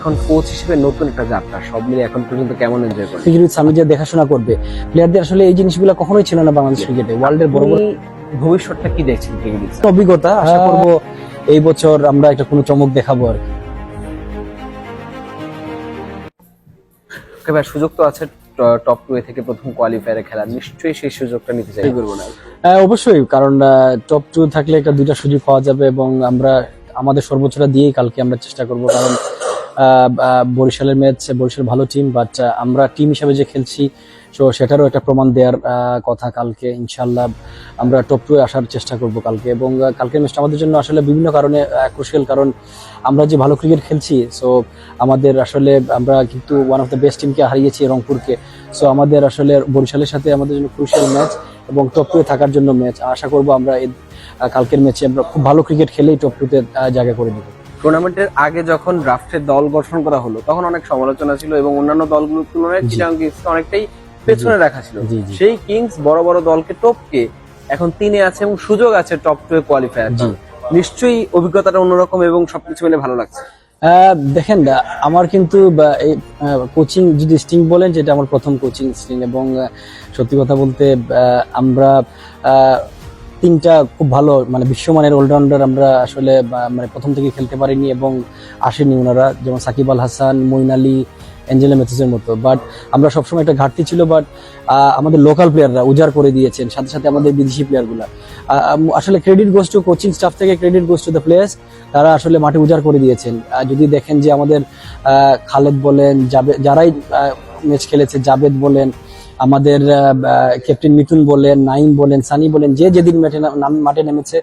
এখন কোচ হিসেবে নতুন একটা যাত্রা সব মিলে এখন পর্যন্ত কেমন এনজয় করেন ক্রিকেট সামি যে দেখাশোনা করবে প্লেয়ারদের আসলে এই জিনিসগুলো কখনোই ছিল না বাংলাদেশ ক্রিকেটে ওয়ার্ল্ডের বড় বড় ভবিষ্যৎটা কি দেখছেন অভিজ্ঞতা আশা করব এই বছর আমরা একটা কোনো চমক দেখাবো আর কি। ভাই সুযোগ তো আছে টপ টু এ থেকে প্রথম কোয়ালিফায়ারে খেলা নিশ্চয়ই সেই সুযোগটা নিতে চাই। করব না। হ্যাঁ, অবশ্যই কারণ টপ টু থাকলে একটা দুইটা সুযোগ পাওয়া যাবে এবং আমরা আমাদের সর্বোচ্চটা দিয়েই কালকে আমরা চেষ্টা করব কারণ বরিশালের ম্যাচ, বরিশাল ভালো টিম বাট আমরা টিম হিসেবে যে খেলছি তো সেটারও একটা প্রমাণ দেওয়ার কথা কালকে ইনশাল্লাহ আমরা টপ টু আসার চেষ্টা করব কালকে। এবং কালকের ম্যাচটা আমাদের জন্য আসলে বিভিন্ন কারণে ক্রুশিয়াল কারণ আমরা যে ভালো ক্রিকেট খেলছি সো আমাদের আসলে আমরা কিন্তু ওয়ান অফ দ্য বেস্ট টিমকে হারিয়েছি রংপুরকে। সো আমাদের আসলে বরিশালের সাথে আমাদের জন্য ক্রুশিয়াল ম্যাচ এবং টপ টুয়ে থাকার জন্য ম্যাচ আশা করব আমরা কালকের ম্যাচে আমরা খুব ভালো ক্রিকেট খেলেই টপ টুতে জায়গা করে দেবো টুর্নামেন্টের আগে যখন ড্রাফটের দল গঠন করা হলো তখন অনেক সমালোচনা ছিল এবং অন্যান্য দলগুলোর তুলনায়। চিটাং কিংসকে অনেকটাই পেছনে রাখা ছিল। সেই কিংস বড় বড় দলকে টপকে এখন তিনে আছে এবং সুযোগ আছে টপ টু এ কোয়ালিফায়ার নিশ্চয়ই অভিজ্ঞতাটা অন্যরকম এবং সবকিছু মিলে ভালো লাগছে। দেখেন আমার কিন্তু কোচিং যদি স্টিং বলেন যেটা আমার প্রথম কোচিং স্টিং এবং সত্যি কথা বলতে আমরা আহ, তিনটা খুব ভালো মানে বিশ্বমানের অলরাউন্ডার আমরা আসলে মানে প্রথম থেকে খেলতে পারিনি এবং আসেনি ওনারা যেমন সাকিব আল হাসান মইন আলী অ্যাঞ্জেলা মেথিসের মতো। বাট আমরা সবসময় একটা ঘাটতি ছিল বাট আমাদের লোকাল প্লেয়াররা উজাড় করে দিয়েছেন, সাথে সাথে আমাদের বিদেশি প্লেয়ারগুলা আসলে credit goes to coaching staff থেকে credit goes to the players তারা আসলে মাঠে উজাড় করে দিয়েছেন। যদি দেখেন যে আমাদের খালেদ বলেন, জাবে, যারাই ম্যাচ খেলেছে, জাবেদ বলেন আমাদের ক্যাপ্টেন মিঠুন বলেন নাইম বলেন সানি বলেন যে যেদিন মাঠে মাঠে নেমেছে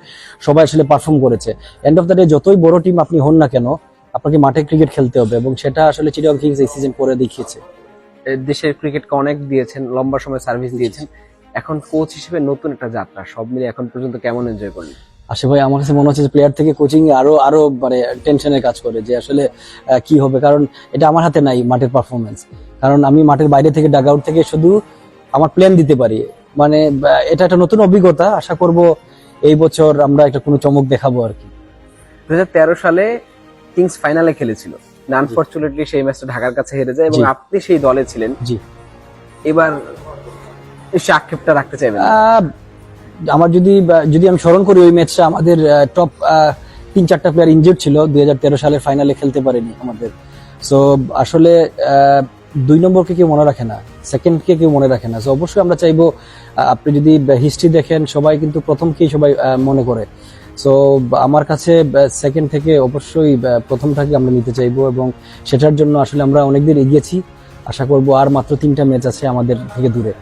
সবাই আসলে পারফর্ম করেছে। এন্ড অফ দ্য ডে যতই বড় টিম আপনি হন না কেন আপনাকে মাঠে ক্রিকেট খেলতে হবে এবং সেটা আসলে চিটাগং কিংস এই সিজন করে দেখিয়েছে। দেশের ক্রিকেটকে অনেক দিয়েছেন লম্বা সময় সার্ভিস দিয়েছেন। এখন কোচ হিসেবে নতুন একটা যাত্রা সব মিলে এখন পর্যন্ত কেমন এনজয় করেন? আসে ভাই আমার কাছে মনে হচ্ছে প্লেয়ার থেকে কোচিং আরও আরও মানে টেনশনের কাজ করে যে আসলে কি হবে। কারণ এটা আমার হাতে নাই মাঠের পারফরমেন্স কারণ আমি মাঠের বাইরে থেকে ডাগ আউট থেকে শুধু আমার প্ল্যান দিতে পারি। মানে এটা একটা নতুন অভিজ্ঞতা। আশা করব এই বছর আমরা একটা কোনো চমক দেখাবো আর কি। দু হাজার তেরো সালে কিংস ফাইনালে খেলেছিল। আনফর্চুনেটলি সেই ম্যাচটা ঢাকার কাছে হেরে যায় এবং আপনি সেই দলে ছিলেন। জি। এবার সে আক্ষেপটা রাখতে চাইবেন আমার যদি যদি আমি স্মরণ করি ওই ম্যাচটা আমাদের টপ তিন চারটা প্লেয়ার ইনজিউর ছিল, দুই সালের ফাইনালে খেলতে পারেনি আমাদের। সো আসলে দুই নম্বরকে কেউ মনে রাখে না সেকেন্ডকে কেউ মনে রাখে না। সো অবশ্যই আমরা চাইব আপনি যদি হিস্ট্রি দেখেন, সবাই কিন্তু প্রথমকেই সবাই মনে করে। সো আমার কাছে সেকেন্ড থেকে অবশ্যই প্রথমটাকে আমরা নিতে চাইব এবং সেটার জন্য আসলে আমরা অনেকদিন এগিয়েছি। আশা করব আর মাত্র তিনটা ম্যাচ আছে আমাদের থেকে দূরে।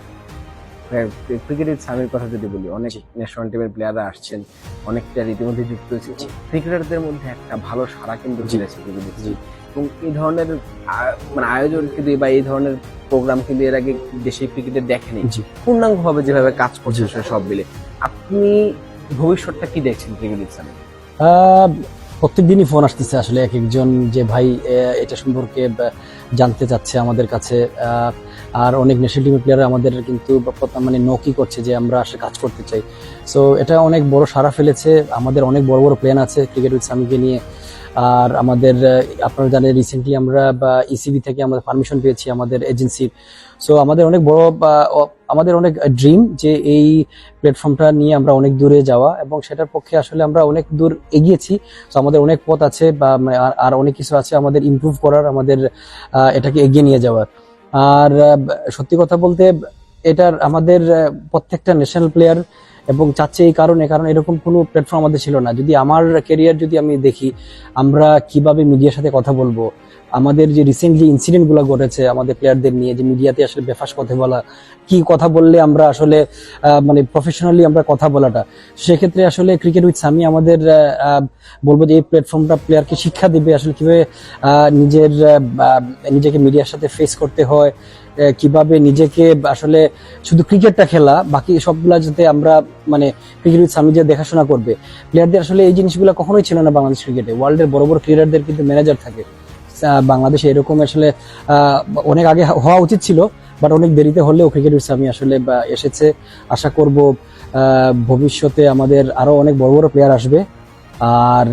ক্রিকেটের সামের কথা যদি বলি অনেক ন্যাশনাল টিমের প্লেয়াররা আসছেন অনেক প্লেয়ার ইতিমধ্যে যুক্ত হয়েছে। ক্রিকেটারদের মধ্যে একটা ভালো সারা কিন্তু ক্রিকেটের এবং এই ধরনের মানে আয়োজন কিন্তু বা এই ধরনের প্রোগ্রাম কিন্তু এর আগে দেশে ক্রিকেটে দেখেনি। জি। পূর্ণাঙ্গ ভাবে যেভাবে কাজ করছে সব মিলে আপনি ভবিষ্যৎটা কি দেখছেন ক্রিকেটের সামনে আহ, প্রত্যেকদিনই ফোন আসতেছে আসলে এক একজন যে, ভাই এটা সম্পর্কে জানতে চাচ্ছে আমাদের কাছে। আর অনেক ন্যাশনাল টিমের প্লেয়ার আমাদের কিন্তু মানে নকি করছে যে, আমরা আসলে কাজ করতে চাই। সো এটা অনেক বড় সারা ফেলেছে। আমাদের অনেক বড় বড় প্ল্যান আছে ক্রিকেট উইথ স্বামীকে নিয়ে। আর আমাদের আপনারা জানেন রিসেন্টলি আমরা, বা ইসিবি থেকে আমাদের পারমিশন পেয়েছি আমাদের এজেন্সির সো আমাদের অনেক বড় আমাদের অনেক ড্রিম যে এই প্ল্যাটফর্মটা নিয়ে আমরা অনেক দূরে যাওয়া এবং সেটার পক্ষে আসলে আমরা অনেক দূর এগিয়েছি। তো আমাদের অনেক পথ আছে, বা আর অনেক কিছু আছে আমাদের ইমপ্রুভ করার, আমাদের এটাকে এগিয়ে নিয়ে যাওয়ার। আর সত্যি কথা বলতে, এটার আমাদের প্রত্যেকটা ন্যাশনাল প্লেয়ার এবং চাচ্ছে এই কারণে, কারণ এরকম কোনো প্ল্যাটফর্ম আমাদের ছিল না। যদি আমার কেরিয়ার যদি আমি দেখি, আমরা কীভাবে মিডিয়ার সাথে কথা বলব? আমাদের যে রিসেন্টলি ইনসিডেন্টগুলো ঘটেছে আমাদের প্লেয়ারদের নিয়ে, যে মিডিয়াতে আসলে বেফাস কথা বলা, কি কথা বললে আমরা আসলে মানে প্রফেশনালি আমরা কথা বলাটা? সেক্ষেত্রে আসলে ক্রিকেট উইথ সামি আমাদের বলব যে এই প্ল্যাটফর্মটা প্লেয়ারকে শিক্ষা দিবে আসলে কীভাবে নিজের নিজেকে মিডিয়ার সাথে ফেস করতে হয়। কীভাবে নিজেকে আসলে শুধু ক্রিকেটটা খেলা, বাকি সবগুলা যাতে আমরা মানে ক্রিকেট উইথ সামি দেখাশোনা করবে প্লেয়ারদের আসলে এই জিনিসগুলো কখনোই ছিল না বাংলাদেশ ক্রিকেটে। ওয়ার্ল্ডের বড় বড় ক্রিকেটারদের কিন্তু ম্যানেজার থাকে। বাংলাদেশে এরকম আসলে অনেক আগে হওয়া উচিত ছিল বাট অনেক দেরিতে হলেও ক্রিকেট উইথ সামি আসলে এসেছে। আশা করব ভবিষ্যতে আমাদের আরও অনেক বড় বড় প্লেয়ার আসবে। আর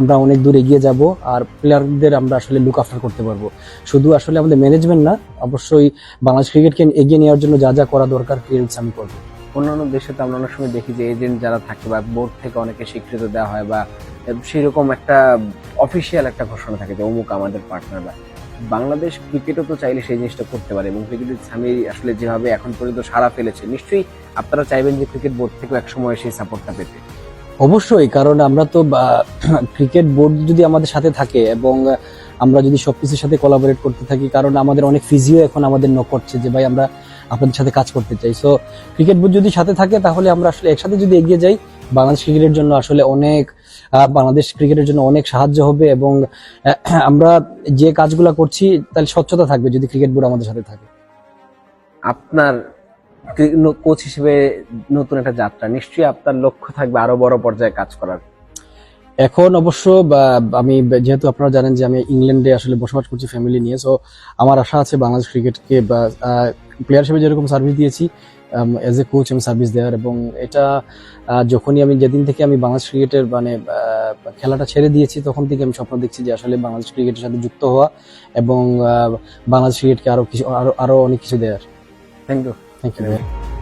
আমরা অনেক দূর এগিয়ে যাব আর প্লেয়ারদের আমরা আসলে লুক আফটার করতে পারব। শুধু আসলে আমাদের ম্যানেজমেন্ট না, অবশ্যই বাংলাদেশ ক্রিকেটকে এগিয়ে নেওয়ার জন্য যা যা করা দরকার ক্রিকেট আমি করব। অন্যান্য দেশে তো আমরা অনেক সময় দেখি যে এজেন্ট যারা থাকে বা বোর্ড থেকে অনেকে স্বীকৃত দেওয়া হয় বা সেরকম একটা অফিসিয়াল একটা ঘোষণা থাকে যে অমুক আমাদের পার্টনার বা বাংলাদেশ ক্রিকেটও তো চাইলে সেই জিনিসটা করতে পারে এবং ক্রিকেটের স্বামী আসলে যেভাবে এখন পর্যন্ত সারা ফেলেছে, নিশ্চয়ই আপনারা চাইবেন যে ক্রিকেট বোর্ড থেকেও একসময় সেই সাপোর্টটা পেতে। অবশ্যই, কারণ আমরা তো ক্রিকেট বোর্ড যদি আমাদের সাথে থাকে এবং আমরা যদি সবকিছুর সাথে কোলাবোরেট করতে থাকি, কারণ আমাদের অনেক ফিজিও এখন আমাদের নক করছে যে, ভাই, আমরা আপনাদের সাথে কাজ করতে চাই। সো ক্রিকেট বোর্ড যদি সাথে থাকে, তাহলে আমরা আসলে একসাথে যদি এগিয়ে যাই, বাংলাদেশ ক্রিকেটের জন্য আসলে অনেক বাংলাদেশ ক্রিকেটের জন্য অনেক সাহায্য হবে এবং আমরা যে কাজগুলো করছি, তাহলে স্বচ্ছতা থাকবে যদি ক্রিকেট বোর্ড আমাদের সাথে থাকে। আপনার কোচ হিসেবে নতুন একটা যাত্রা। নিশ্চয়ই আপনার লক্ষ্য থাকবে আরও বড় পর্যায়ে কাজ করার। এখন অবশ্য আমি যেহেতু আপনারা জানেন যে আমি ইংল্যান্ডে আসলে বসবাস করছি ফ্যামিলি নিয়ে সো আমার আশা আছে বাংলাদেশ ক্রিকেটকে বা প্লেয়ার হিসেবে যেরকম সার্ভিস দিয়েছি এজ এ কোচ আমি সার্ভিস দেওয়ার এবং এটা যখনই আমি যেদিন থেকে আমি বাংলাদেশ ক্রিকেটের মানে খেলাটা ছেড়ে দিয়েছি তখন থেকে আমি স্বপ্ন দেখছি যে আসলে বাংলাদেশ ক্রিকেটের সাথে যুক্ত হওয়া এবং বাংলাদেশ ক্রিকেটকে আরও কিছু আরও আরও অনেক কিছু দেওয়ার। Thank you Thank you.